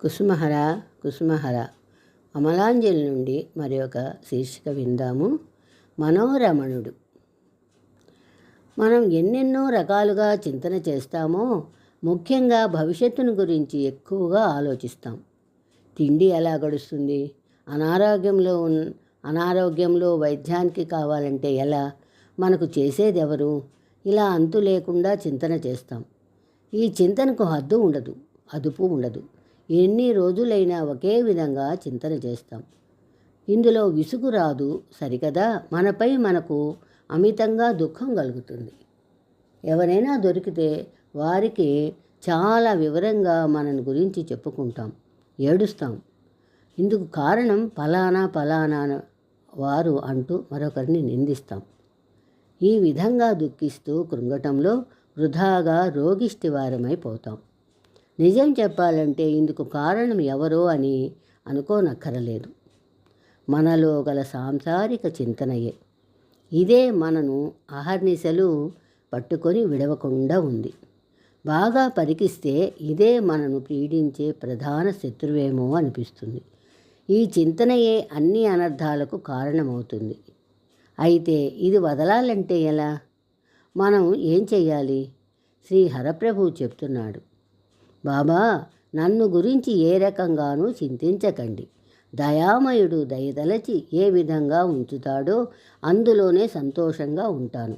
కుసుమహర కుసుమహర. అమలాంజలి నుండి మరి ఒక శీర్షిక విందాము. మనోరమణుడు. మనం ఎన్నెన్నో రకాలుగా చింతన చేస్తామో ముఖ్యంగా భవిష్యత్తును గురించి ఎక్కువగా ఆలోచిస్తాం. తిండి ఎలా గడుస్తుంది? అనారోగ్యంలో ఉన్ అనారోగ్యంలో వైద్యానికి కావాలంటే ఎలా? మనకు చేసేది ఎవరు ఇలా అంతు లేకుండా చింతన చేస్తాం. ఈ చింతనకు హద్దు ఉండదు అదుపు ఉండదు. ఎన్ని రోజులైనా ఒకే విధంగా చింతన చేస్తాం. ఇందులో విసుగు రాదు సరికదా? మనపై మనకు అమితంగా దుఃఖం కలుగుతుంది. ఎవరైనా దొరికితే వారికి చాలా వివరంగా మనని గురించి చెప్పుకుంటాం ఏడుస్తాం. ఇందుకు కారణం ఫలానా ఫలానా వారు అంటూ మరొకరిని నిందిస్తాం. ఈ విధంగా దుఃఖిస్తూ కృంగటంలో వృధాగా రోగిష్టివారమైపోతాం నిజం చెప్పాలంటే ఇందుకు కారణం ఎవరో అని అనుకోనక్కరలేదు. మనలో గల సాంసారిక చింతనయే. ఇదే మనను అహర్నిశలు పట్టుకొని విడవకుండా ఉంది. బాగా పరికిస్తే ఇదే మనను పీడించే ప్రధాన శత్రువేమో అనిపిస్తుంది. ఈ చింతనయే అన్ని అనర్థాలకు కారణమవుతుంది. అయితే ఇది వదలాలంటే ఎలా? మనం ఏం చెయ్యాలి? శ్రీ హరప్రభు చెప్తున్నాడు. బాబా నన్ను గురించి ఏ రకంగానూ చింతించకండి. దయామయుడు దయదలచి ఏ విధంగా ఉంచుతాడో అందులోనే సంతోషంగా ఉంటాను.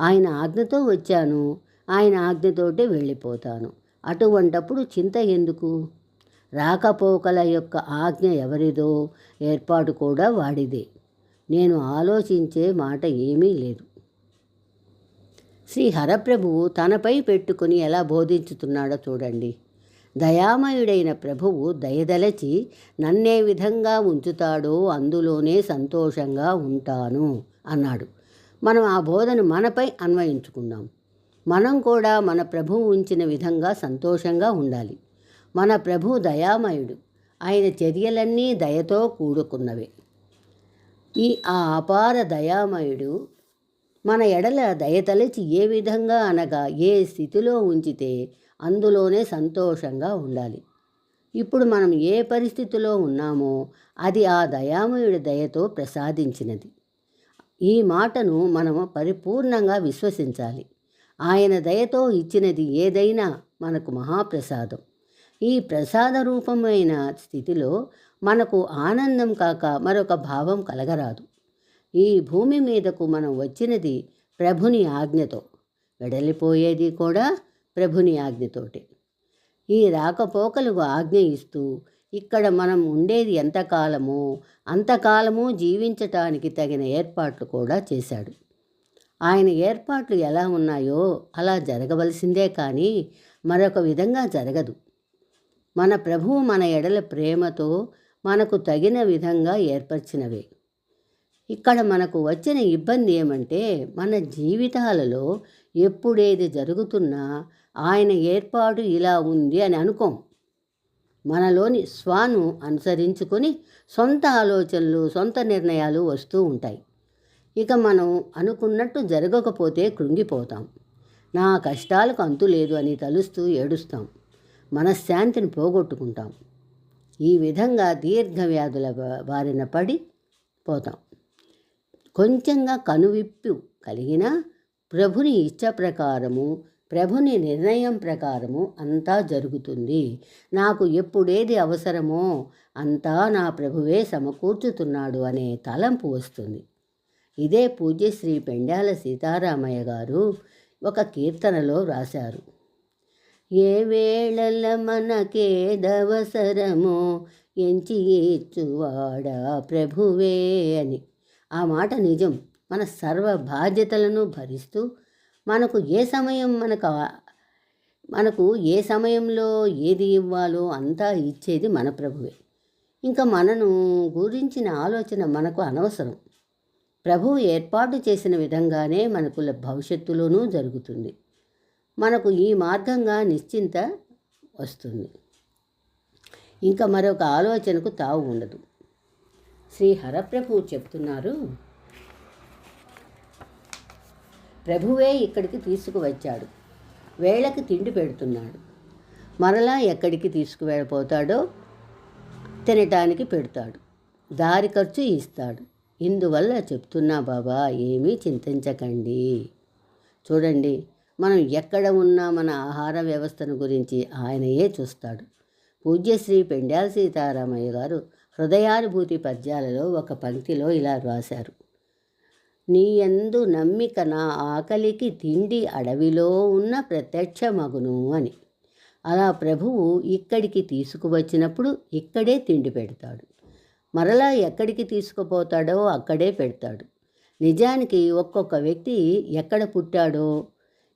ఆయన ఆజ్ఞతో వచ్చాను. ఆయన ఆజ్ఞతోటే వెళ్ళిపోతాను. అటువంటప్పుడు చింత ఎందుకు? రాకపోకల యొక్క ఆజ్ఞ ఎవరిదో ఏర్పాటు కూడా వాడిదే. నేను ఆలోచించే మాట ఏమీ లేదు. శ్రీ హరప్రభువు తనపై పెట్టుకుని ఎలా బోధించుతున్నాడో చూడండి. దయామయుడైన ప్రభువు దయదలచి నన్నే విధంగా ఉంచుతాడో అందులోనే సంతోషంగా ఉంటాను అన్నాడు. మనం ఆ బోధను మనపై అన్వయించుకుందాం. మనం కూడా మన ప్రభువు ఉంచిన విధంగా సంతోషంగా ఉండాలి. మన ప్రభు దయామయుడు. ఆయన చర్యలన్నీ దయతో కూడుకున్నవే. ఈ ఆ అపార దయామయుడు మన ఎడల దయతలచి ఏ విధంగా అనగా ఏ స్థితిలో ఉంచితే అందులోనే సంతోషంగా ఉండాలి. ఇప్పుడు మనం ఏ పరిస్థితిలో ఉన్నామో అది ఆ దయామయుడి దయతో ప్రసాదించినది. ఈ మాటను మనము పరిపూర్ణంగా విశ్వసించాలి. ఆయన దయతో ఇచ్చినది ఏదైనా మనకు మహాప్రసాదం. ఈ ప్రసాద రూపమైన స్థితిలో మనకు ఆనందం కాక మరొక భావం కలగరాదు. ఈ భూమి మీదకు మనం వచ్చినది ప్రభుని ఆజ్ఞతో. వెడలిపోయేది కూడా ప్రభుని ఆజ్ఞతోటే. ఈ రాకపోకలకు ఆజ్ఞ ఇస్తూ ఇక్కడ మనం ఉండేది ఎంతకాలమో అంతకాలము జీవించటానికి తగిన ఏర్పాట్లు కూడా చేశాడు. ఆయన ఏర్పాట్లు ఎలా ఉన్నాయో అలా జరగవలసిందే కానీ మరొక విధంగా జరగదు. మన ప్రభువు మన ఎడల ప్రేమతో మనకు తగిన విధంగా ఏర్పరిచినవే. ఇక్కడ మనకు వచ్చిన ఇబ్బంది ఏమంటే మన జీవితాలలో ఎప్పుడేది జరుగుతున్నా ఆయన ఏర్పాటు ఇలా ఉంది అని అనుకోం. మనలోని స్వాను అనుసరించుకొని సొంత ఆలోచనలు సొంత నిర్ణయాలు వస్తూ ఉంటాయి. ఇక మనం అనుకున్నట్టు జరగకపోతే కృంగిపోతాం. నా కష్టాలకు అంతు లేదు అని తలుస్తూ ఏడుస్తాం. మనశ్శాంతిని పోగొట్టుకుంటాం. ఈ విధంగా దీర్ఘవ్యాధుల బారిన పడి పోతాం. కొంచెంగా కనువిప్పు కలిగిన ప్రభుని ఇచ్చ ప్రకారము ప్రభుని నిర్ణయం ప్రకారము అంతా జరుగుతుంది. నాకు ఎప్పుడేది అవసరమో అంతా నా ప్రభువే సమకూర్చుతున్నాడు అనే తలంపు వస్తుంది. ఇదే పూజ్యశ్రీ పెండాల సీతారామయ్య గారు ఒక కీర్తనలో వ్రాశారు ఏ వేళల మనకేదవసరమో ఎంచి ఇచ్చువాడా ప్రభువే అని. ఆ మాట నిజం. మన సర్వ బాధ్యతలను భరిస్తూ మనకు ఏ సమయం మనకు మనకు ఏ సమయంలో ఏది ఇవ్వాలో అంతా ఇచ్చేది మన ప్రభువే. ఇంకా మనను గురించిన ఆలోచన మనకు అనవసరం. ప్రభువు ఏర్పాటు చేసిన విధంగానే మనకు భవిష్యత్తులోనూ జరుగుతుంది. మనకు ఈ మార్గంగా నిశ్చింత వస్తుంది. ఇంకా మరొక ఆలోచనకు తావు ఉండదు. శ్రీ హరప్రభు చెప్తున్నారు. ప్రభువే ఇక్కడికి తీసుకువచ్చాడు. వేళకి తిండి పెడుతున్నాడు. మరలా ఎక్కడికి తీసుకువెళ్ళిపోతాడో తినటానికి పెడతాడు. దారి ఖర్చు ఇస్తాడు. ఇందువల్ల చెప్తున్నా బాబా ఏమీ చింతించకండి. చూడండి మనం ఎక్కడ ఉన్నా మన ఆహార వ్యవస్థను గురించి ఆయనయే చూస్తాడు. పూజ్యశ్రీ పెండ్యాల సీతారామయ్య గారు హృదయానుభూతి పద్యాలలో ఒక పంక్తిలో ఇలా రాశారు. నీయందు నమ్మిక నా ఆకలికి తిండి అడవిలో ఉన్న ప్రత్యక్ష మగును అని. అలా ప్రభువు ఇక్కడికి తీసుకువచ్చినప్పుడు ఇక్కడే తిండి పెడతాడు. మరలా ఎక్కడికి తీసుకుపోతాడో అక్కడే పెడతాడు. నిజానికి ఒక్కొక్క వ్యక్తి ఎక్కడ పుట్టాడో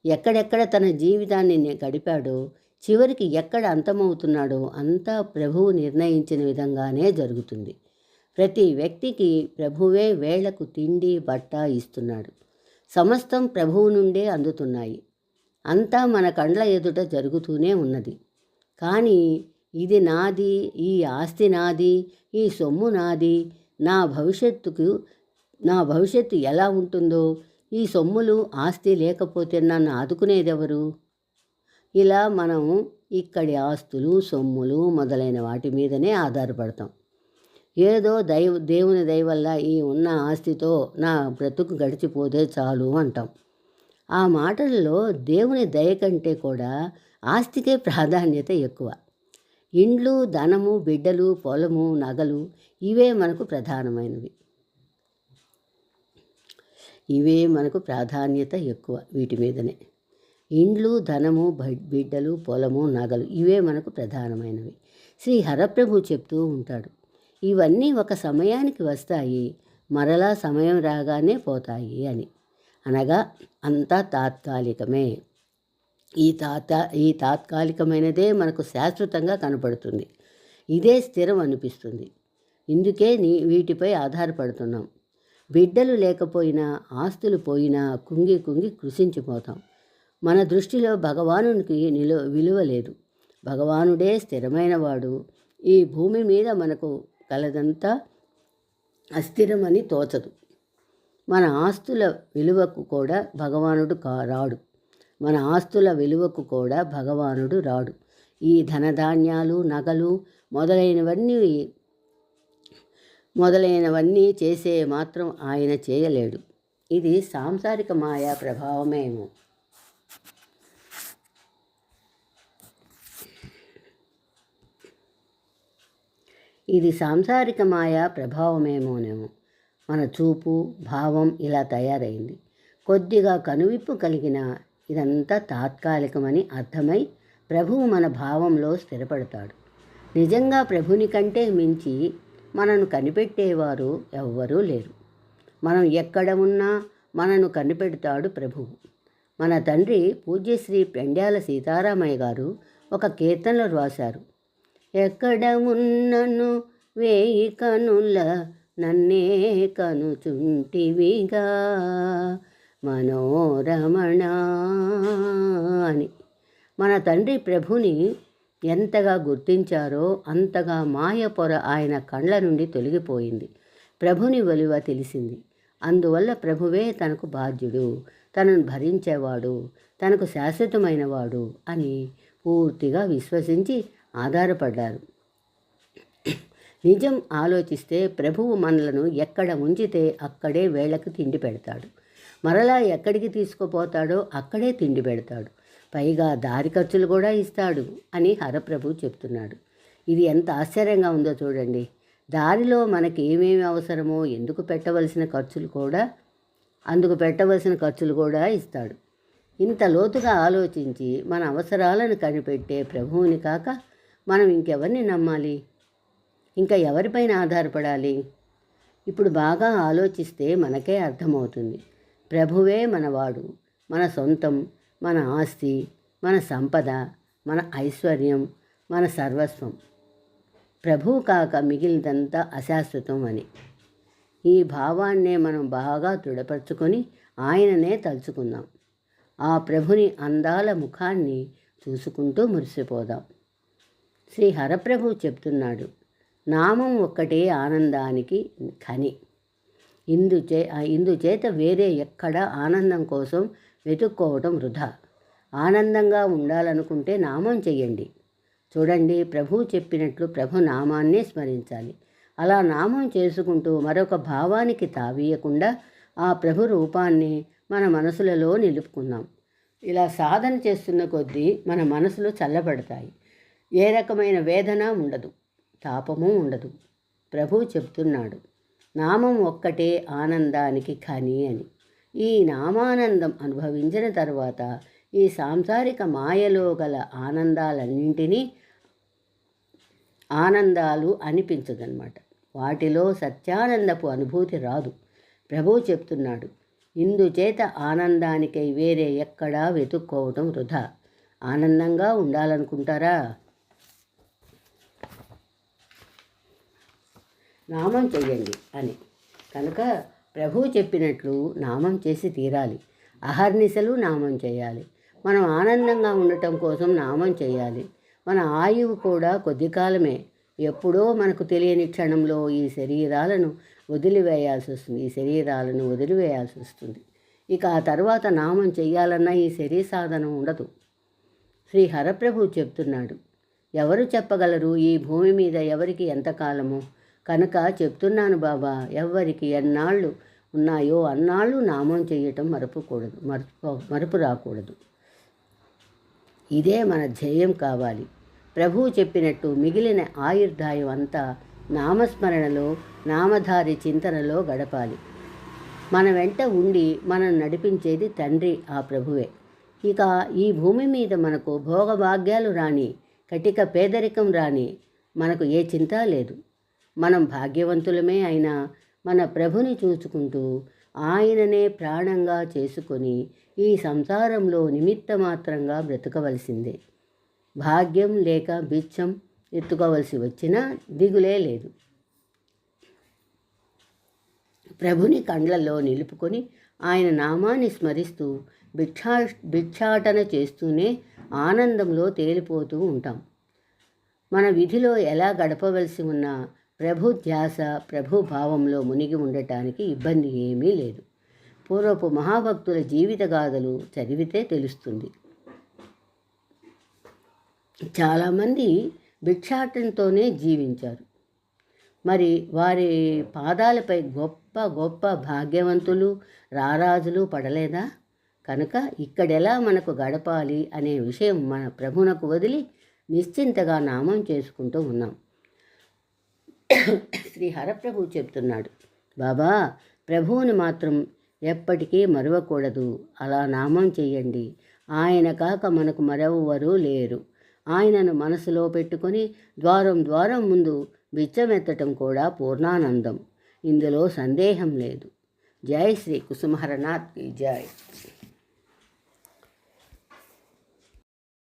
ఎక్కడెక్కడ తన జీవితాన్ని గడిపాడో చివరికి ఎక్కడ అంతమవుతున్నాడో అంతా ప్రభువు నిర్ణయించిన విధంగానే జరుగుతుంది. ప్రతి వ్యక్తికి ప్రభువే వేళకు తిండి బట్ట ఇస్తున్నాడు. సమస్తం ప్రభువు నుండే అందుతున్నాయి. అంతా మన కండ్ల ఎదుట జరుగుతూనే ఉన్నది. కానీ ఇది నాది ఈ ఆస్తి నాది ఈ సొమ్ము నాది నా భవిష్యత్తుకు నా భవిష్యత్తు ఎలా ఉంటుందో ఈ సొమ్ములు ఆస్తి లేకపోతే నన్ను ఆదుకునేదెవరు? ఇలా మనం ఇక్కడి ఆస్తులు సొమ్ములు మొదలైన వాటి మీదనే ఆధారపడతాం. ఏదో దైవ దేవుని దయ వల్ల ఈ ఉన్న ఆస్తితో నా బ్రతుకు గడిచిపోతే చాలు అంటాం. ఆ మాటల్లో దేవుని దయ కంటే కూడా ఆస్తికే ప్రాధాన్యత ఎక్కువ. ఇండ్లు ధనము బిడ్డలు పొలము నగలు ఇవే మనకు ప్రధానమైనవి. ఇవే మనకు ప్రాధాన్యత ఎక్కువ వీటి మీదనే. ఇండ్లు ధనము బిడ్డలు పొలము నగలు ఇవే మనకు ప్రధానమైనవి. శ్రీ హరప్రభు చెప్తూ ఉంటాడు ఇవన్నీ ఒక సమయానికి వస్తాయి మరలా సమయం రాగానే పోతాయి అని. అనగా అంతా తాత్కాలికమే. ఈ తాత ఈ తాత్కాలికమైనదే మనకు శాశ్వతంగా కనపడుతుంది. ఇదే స్థిరం అనిపిస్తుంది. ఇందుకే నీ వీటిపై ఆధారపడుతున్నాం. బిడ్డలు లేకపోయినా ఆస్తులు పోయినా కుంగి కుంగి కృషించిపోతాం. మన దృష్టిలో భగవానునికి నిలు విలువ లేదు. భగవానుడే స్థిరమైనవాడు. ఈ భూమి మీద మనకు కలదంతా అస్థిరమని తోచదు. మన ఆస్తుల విలువకు కూడా భగవానుడు కా రాడు. మన ఆస్తుల విలువకు కూడా భగవానుడు రాడు. ఈ ధనధాన్యాలు నగలు మొదలైనవన్నీ మొదలైనవన్నీ చేసే మాత్రం ఆయన చేయలేడు. ఇది సాంసారిక మాయా ప్రభావమేమో. ఇది సాంసారిక మాయా ప్రభావమేమోనేమో. మన చూపు భావం ఇలా తయారైంది. కొద్దిగా కనువిప్పు కలిగిన ఇదంతా తాత్కాలికమని అర్థమై ప్రభువు మన భావంలో స్థిరపడతాడు. నిజంగా ప్రభుని కంటే మించి మనను కనిపెట్టేవారు ఎవ్వరూ లేరు. మనం ఎక్కడ ఉన్నా మనను కనిపెడతాడు ప్రభువు. మన తండ్రి పూజ్యశ్రీ పెండ్యాల సీతారామయ్య గారు ఒక కీర్తనలు రాశారు. ఎక్కడ ఉన్నను వేయి కనుల నన్నే కనుచుంటివిగా. మనోరమణ అని. మన తండ్రి ప్రభుని ఎంతగా గుర్తించారో అంతగా మాయ పొర ఆయన కండ్ల నుండి తొలగిపోయింది. ప్రభుని వెలువ తెలిసింది. అందువల్ల ప్రభువే తనకు బాధ్యుడు తనను భరించేవాడు తనకు శాశ్వతమైనవాడు అని పూర్తిగా విశ్వసించి ఆధారపడ్డారు. నిజం ఆలోచిస్తే ప్రభువు మనలను ఎక్కడ ఉంచితే అక్కడే వేళకు తిండి పెడతాడు. మరలా ఎక్కడికి తీసుకుపోతాడో అక్కడే తిండి పెడతాడు. పైగా దారి ఖర్చులు కూడా ఇస్తాడు అని హరప్రభు చెప్తున్నాడు. ఇది ఎంత ఆశ్చర్యంగా ఉందో చూడండి. దారిలో మనకి ఏమేమి అవసరమో ఎందుకు పెట్టవలసిన ఖర్చులు కూడా అందుకు పెట్టవలసిన ఖర్చులు కూడా ఇస్తాడు. ఇంత లోతుగా ఆలోచించి మన అవసరాలను కనిపెట్టే ప్రభువుని కాక మనం ఇంకెవరిని నమ్మాలి? ఇంకా ఎవరిపైన ఆధారపడాలి? ఇప్పుడు బాగా ఆలోచిస్తే మనకే అర్థమవుతుంది. ప్రభువే మనవాడు మన సొంతం మన ఆస్తి మన సంపద మన ఐశ్వర్యం మన సర్వస్వం. ప్రభువు కాక మిగిలినంతా అశాశ్వతం అని. ఈ భావాన్నే మనం బాగా దృఢపరచుకొని ఆయననే తలుచుకుందాం. ఆ ప్రభుని అందాల ముఖాన్ని చూసుకుంటూ మురిసిపోదాం. శ్రీ హరప్రభు చెప్తున్నాడు నామం ఒక్కటే ఆనందానికి ఖని. ఇందుచే ఇందుచేత వేరే ఎక్కడ ఆనందం కోసం వెతుక్కోవటం వృధా. ఆనందంగా ఉండాలనుకుంటే నామం చెయ్యండి. చూడండి ప్రభు చెప్పినట్లు ప్రభు నామాన్నే స్మరించాలి. అలా నామం చేసుకుంటూ మరొక భావానికి తావీయకుండా ఆ ప్రభు రూపాన్ని మన మనసులలో నిలుపుకుందాం. ఇలా సాధన చేస్తున్న కొద్దీ మన మనసులు చల్లబడతాయి. ఏ రకమైన వేదన ఉండదు తాపము ఉండదు. ప్రభు చెప్తున్నాడు నామం ఒక్కటే ఆనందానికి కానీ అని. ఈ నామానందం అనుభవించిన తర్వాత ఈ సాంసారిక మాయలో గల ఆనందాలన్నింటినీ ఆనందాలు అనిపించదన్నమాట. వాటిలో సత్యానందపు అనుభూతి రాదు. ప్రభు చెప్తున్నాడు ఇందుచేత ఆనందానికై వేరే ఎక్కడా వెతుక్కోవటం వృధా. ఆనందంగా ఉండాలనుకుంటారా? నామం చెయ్యండి అని. కనుక ప్రభువు చెప్పినట్లు నామం చేసి తీరాలి. అహర్నిశలు నామం చేయాలి. మనం ఆనందంగా ఉండటం కోసం నామం చేయాలి. మన ఆయువు కూడా కొద్ది కాలమే. ఎప్పుడో మనకు తెలియని క్షణంలో ఈ శరీరాలను వదిలివేయాల్సి వస్తుంది. ఈ శరీరాలను వదిలివేయాల్సి వస్తుంది. ఇక ఆ తర్వాత నామం చెయ్యాలన్నా ఈ శరీర సాధనం ఉండదు. శ్రీ హరప్రభు చెప్తున్నాడు. ఎవరు చెప్పగలరు? ఈ భూమి మీద ఎవరికి ఎంతకాలము కనుక చెప్తున్నాను బాబా ఎవరికి ఎన్నాళ్ళు ఉన్నాయో అన్నాళ్ళు నామం చేయటం మరపుకూడదు మరపు మరపు రాకూడదు. ఇదే మన ధ్యేయం కావాలి. ప్రభువు చెప్పినట్టు మిగిలిన ఆయుర్దాయం అంతా నామస్మరణలో నామధారి చింతనలో గడపాలి. మన వెంట ఉండి మనం నడిపించేది తండ్రి ఆ ప్రభువే. ఇక ఈ భూమి మీద మనకు భోగభాగ్యాలు రాని కటిక పేదరికం రాని మనకు ఏ చింత లేదు. మనం భాగ్యవంతులమే అయినా మన ప్రభుని చూసుకుంటూ ఆయననే ప్రాణంగా చేసుకొని ఈ సంసారంలో నిమిత్త మాత్రంగా బ్రతకవలసిందే. భాగ్యం లేక బిచ్చం ఎత్తుకోవలసి వచ్చినా దిగులే లేదు. ప్రభుని కండ్లలో నిలుపుకొని ఆయన నామాన్ని స్మరిస్తూ భిక్షా భిక్షాటన చేస్తూనే ఆనందంలో తేలిపోతూ ఉంటాం. మన విధిలో ఎలా గడపవలసి ఉన్నా ప్రభు ధ్యాస ప్రభు భావంలో మునిగి ఉండటానికి ఇబ్బంది ఏమీ లేదు. పూర్వపు మహాభక్తుల జీవిత గాథలు చదివితే తెలుస్తుంది. చాలామంది భిక్షాటంతోనే జీవించారు. మరి వారి పాదాలపై గొప్ప గొప్ప భాగ్యవంతులు రారాజులు పడలేదా? కనుక ఇక్కడెలా మనకు గడపాలి అనే విషయం మన ప్రభునకు వదిలి నిశ్చింతగా నామం చేసుకుంటూ ఉన్నాం. శ్రీ హరప్రభు చెప్తున్నాడు బాబా ప్రభువుని మాత్రం ఎప్పటికీ మరవకూడదు. అలా నామం చెయ్యండి. ఆయన కాక మనకు మరెవ్వరూ లేరు. ఆయనను మనసులో పెట్టుకొని ద్వారం ద్వారం ముందు బిచ్చమెత్తటం కూడా పూర్ణానందం. ఇందులో సందేహం లేదు. జై శ్రీ కుసుమహరనాథ్ జై.